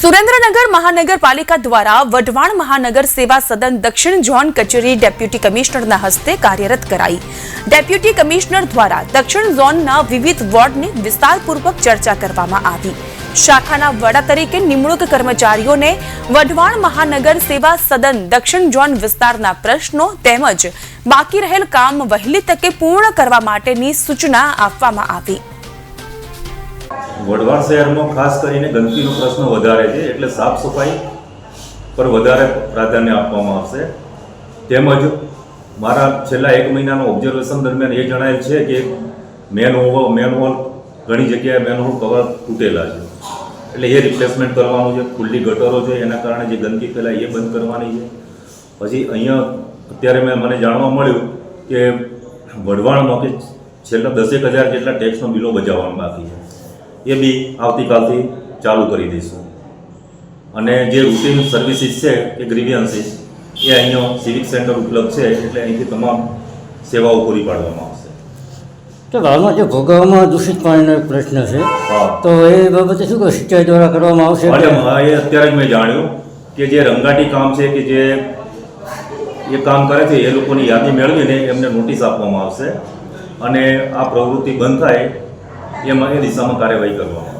સુરેન્દ્રનગર મહાનગરપાલિકા દ્વારા વઢવાણ મહાનગર સેવા સદન દક્ષિણ ઝોન કચેરી ડેપ્યુટી કમિશનરના હસ્તે કાર્યરત કરાઈ. ડેપ્યુટી કમિશનર દ્વારા દક્ષિણ ઝોનના વિવિધ વોર્ડની વિસ્તારપૂર્વક ચર્ચા કરવામાં આવી. શાખાના વડા તરીકે નિમણૂક કર્મચારીઓને વઢવાણ મહાનગર સેવા સદન દક્ષિણ ઝોન વિસ્તારના પ્રશ્નો તેમજ બાકી રહેલ કામ વહેલી તકે પૂર્ણ કરવા માટેની સૂચના આપવામાં આવી. વઢવાણ શહેરમાં ખાસ કરીને ગંદકીનો પ્રશ્ન વધારે છે, એટલે સાફ સફાઈ પર વધારે પ્રાધાન્ય આપવામાં આવશે. તેમજ મારા છેલ્લા એક મહિનાનો ઓબ્ઝર્વેશન દરમિયાન એ જણાયેલ છે કે મેન હોલ મેન હોલ ઘણી જગ્યાએ મેન હોલ કવર તૂટેલા છે. એટલે એ રિપ્લેસમેન્ટ કરવાનું છે, ખુલ્લી ગટરો છે, એના કારણે જે ગંદકી ફેલાય એ બંધ કરવાની છે. પછી અહીંયા અત્યારે મેં મને જાણવા મળ્યું કે વઢવાણમાં કે છેલ્લા દસેક હજાર જેટલા ટેક્સનો બિલો બજાવવાનો બાકી છે. એ બી આવતીકાલથી ચાલુ કરી દઈશું. અને જે રૂટીન સર્વિસીસ છે કે ગ્રીવિયન્સીસ એ અહીંયા સિવિક સેન્ટર ઉપલબ્ધ છે એટલે અહીંથી તમામ સેવાઓ પૂરી પાડવામાં આવશે. તો હાલમાં જે ભોગાવવામાં દૂષિત પાણીનો એક પ્રશ્ન છે તો એ બાબતે શું કહે? સિંચાઈ દ્વારા કરવામાં આવશે એ અત્યારે જ મેં જાણ્યું કે જે રંગાટી કામ છે કે જે એ કામ કરે છે એ લોકોની યાદી મેળવીને એમને નોટિસ આપવામાં આવશે. અને આ પ્રવૃત્તિ બંધ થાય એમાં એ દિશામાં કાર્યવાહી કરવામાં